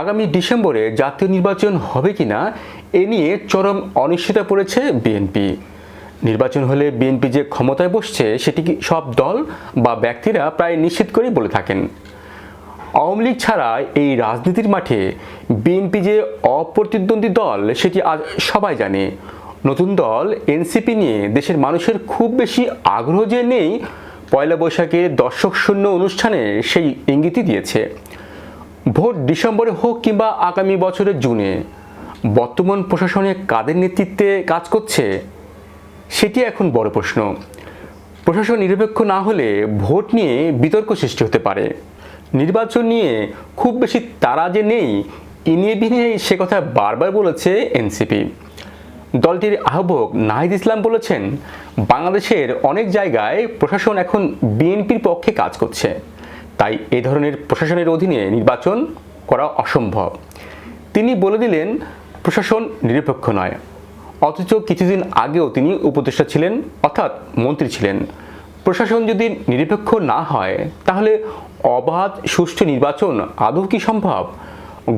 আগামী ডিসেম্বরে জাতীয় নির্বাচন হবে কিনা, এ নিয়ে চরম অনিশ্চয়তা পড়েছে বিএনপি। নির্বাচন হলে বিএনপি যে ক্ষমতায় বসছে, সেটি কি সব দল বা ব্যক্তিরা প্রায় নিশ্চিত করেই বলে থাকেন। আওয়ামী লীগ ছাড়া এই রাজনীতির মাঠে বিএনপি যে অপ্রতিদ্বন্দ্বী দল, সেটি আজ সবাই জানে। নতুন দল এনসিপি নিয়ে দেশের মানুষের খুব বেশি আগ্রহ যে নেই, পয়লা বৈশাখে দর্শক শূন্য অনুষ্ঠানে সেই ইঙ্গিতই দিয়েছে। ভোট ডিসেম্বরে হোক কিংবা আগামী বছরের জুনে, বর্তমান প্রশাসনে কাদের নেতৃত্বে কাজ করছে, সেটি এখন বড় প্রশ্ন। প্রশাসন নিরপেক্ষ না হলে ভোট নিয়ে বিতর্ক সৃষ্টি হতে পারে। নির্বাচন নিয়ে খুব বেশি তারা যে নেই, এ ইনিয়ে বিনিয়ে সে কথা বারবার বলেছে এনসিপি। দলটির আহ্বায়ক নাহিদ ইসলাম বলেছেন, বাংলাদেশের অনেক জায়গায় প্রশাসন এখন বিএনপির পক্ষে কাজ করছে। তাই এ ধরনের প্রশাসনের অধীনে নির্বাচন করা অসম্ভব। তিনি বলে দিলেন, প্রশাসন নিরপেক্ষ নয়। অথচ কিছুদিন আগেও তিনি উপদেষ্টা ছিলেন, অর্থাৎ মন্ত্রী ছিলেন। প্রশাসন যদি নিরপেক্ষ না হয়, তাহলে অবাধ, সুষ্ঠু নির্বাচন আদৌ কি সম্ভব?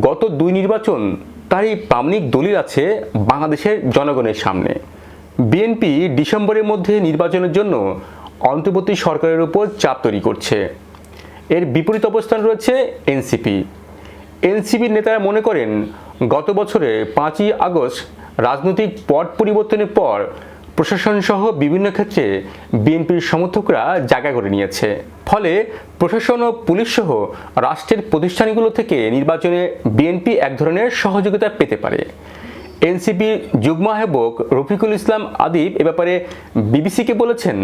গত দুই নির্বাচন তারই প্রামাণিক দলিল আছে বাংলাদেশের জনগণের সামনে। বিএনপি ডিসেম্বরের মধ্যে নির্বাচনের জন্য অন্তর্বর্তী সরকারের উপর চাপ তৈরি করছে। এর বিপরীত অবস্থান রয়েছে এনসিপি। এনসিপির নেতারা মনে করেন, গত বছরে পাঁচই আগস্ট রাজনৈতিক পট পরিবর্তনের পর প্রশাসন সহ বিভিন্ন ক্ষেত্রে বিএনপির সমর্থকরা জায়গা করে নিয়েছে। ফলে প্রশাসন ও পুলিশ সহ রাষ্ট্রের প্রতিষ্ঠানগুলো থেকে নির্বাচনে বিএনপি এক ধরনের সহযোগিতা পেতে পারে। এনসিপি যুগ্ম আহ্বায়ক রফিকুল ইসলাম আদিব এ ব্যাপারে বিবিসিকে বলেছেন,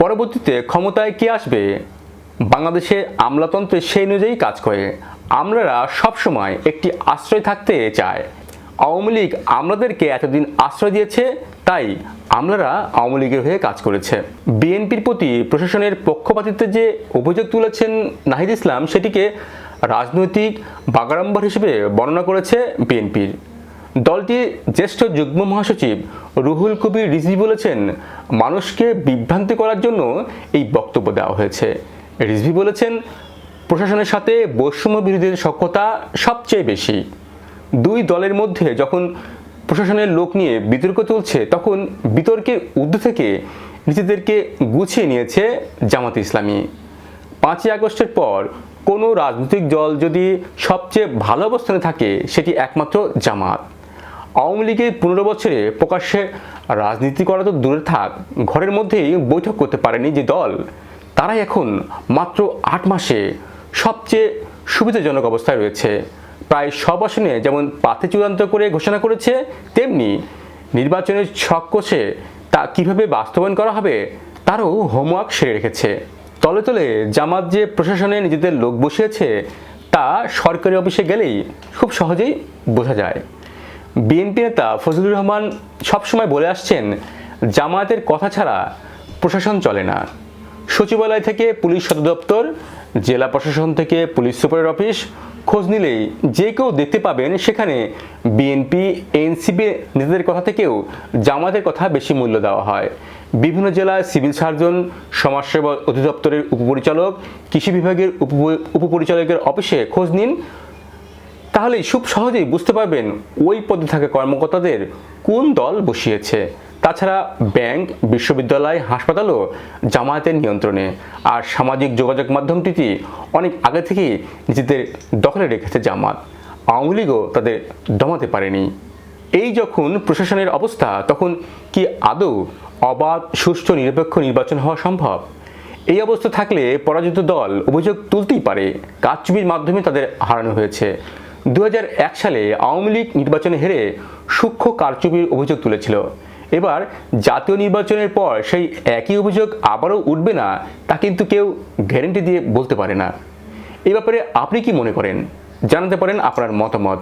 পরবর্তীতে ক্ষমতায় কে আসবে? বাংলাদেশে আমলাতন্ত্রে সেই অনুযায়ী কাজ করে। আমলারা সবসময় একটি আশ্রয় থাকতে চায়। আওয়ামী লীগ আমলাদেরকে এতদিন আশ্রয় দিয়েছে, তাই আমলারা আওয়ামী লীগের হয়ে কাজ করেছে। বিএনপির প্রতি প্রশাসনের পক্ষপাতিত্বের যে অভিযোগ তুলেছেন নাহিদ ইসলাম, সেটিকে রাজনৈতিক বাগাড়ম্বর হিসেবে বর্ণনা করেছে বিএনপির। দলটির জ্যেষ্ঠ যুগ্ম মহাসচিব রুহুল কবির রিজি বলেছেন, মানুষকে বিভ্রান্তি করার জন্য এই বক্তব্য দেওয়া হয়েছে। রিজভি বলেছেন, প্রশাসনের সাথে বৈষম্য বিরোধীদের সক্ষতা সবচেয়ে বেশি। দুই দলের মধ্যে যখন প্রশাসনের লোক নিয়ে বিতর্ক চলছে, তখন বিতর্কের ঊর্ধ্ব থেকে নিজেদেরকে গুছিয়ে নিয়েছে জামাত ইসলামী। পাঁচই আগস্টের পর কোনো রাজনৈতিক দল যদি সবচেয়ে ভালো অবস্থানে থাকে, সেটি একমাত্র জামাত। আওয়ামী লীগের পনেরো বছরে প্রকাশ্যে রাজনীতি করা তো দূরে থাক, ঘরের মধ্যেই বৈঠক করতে পারেনি যে দল। তারাই এখন মাত্র আট মাসে সবচেয়ে সুবিধাজনক অবস্থায় রয়েছে। প্রায় সব আসনে যেমন পাথে চূড়ান্ত করে ঘোষণা করেছে, তেমনি নির্বাচনের ছক কষে তা কীভাবে বাস্তবায়ন করা হবে, তারও হোমওয়ার্ক সেরে রেখেছে। তলে তলে জামাত যে প্রশাসনে নিজেদের লোক বসিয়েছে, তা সরকারি অফিসে গেলেই খুব সহজেই বোঝা যায়। বিএনপি নেতা ফজলুর রহমান সবসময় বলে আসছেন, জামায়াতের কথা ছাড়া প্রশাসন চলে না। সচিবালয় থেকে পুলিশ সদর দপ্তর জেলা প্রশাসন থেকে পুলিশ সুপারের অফিস, খোঁজ নিলেই যে কেউ দেখতে পাবেন সেখানে বিএনপি, এনসিপি নেতাদের কথা থেকেও জামাতের কথা বেশি মূল্য দেওয়া হয়। বিভিন্ন জেলায় সিভিল সার্জন, সমাজসেবা অধিদপ্তরের উপপরিচালক, কৃষি বিভাগের উপ- উপপরিচালকের অফিসে খোঁজ নিন। তাহলে খুব সহজেই বুঝতে পারবেন ওই পদে থাকা কর্মকর্তাদের কোন দল বসিয়েছে। তাছাড়া ব্যাংক, বিশ্ববিদ্যালয়, হাসপাতালও জামায়াতের নিয়ন্ত্রণে। আর সামাজিক যোগাযোগ মাধ্যমটিতে অনেক আগে থেকেই নিজেদের দখলে রেখেছে জামাত। আওয়ামী লীগও তাদের দমাতে পারেনি। এই যখন প্রশাসনের অবস্থা, তখন কি আদৌ অবাধ, সুষ্ঠু, নিরপেক্ষ নির্বাচন হওয়া সম্ভব? এই অবস্থা থাকলে পরাজিত দল অভিযোগ তুলতেই পারে। কারচুপির মাধ্যমে তাদের হারানো হয়েছে। দু হাজার এক সালে আওয়ামী লীগ নির্বাচনে হেরে সূক্ষ্ম কারচুপির অভিযোগ তুলেছিল। এবার জাতীয় নির্বাচনের পর সেই একই অভিযোগ আবারও উঠবে না, তা কিন্তু কেউ গ্যারেন্টি দিয়ে বলতে পারে না। এ ব্যাপারে আপনি কি মনে করেন? জানাতে পারেন আপনার মতামত।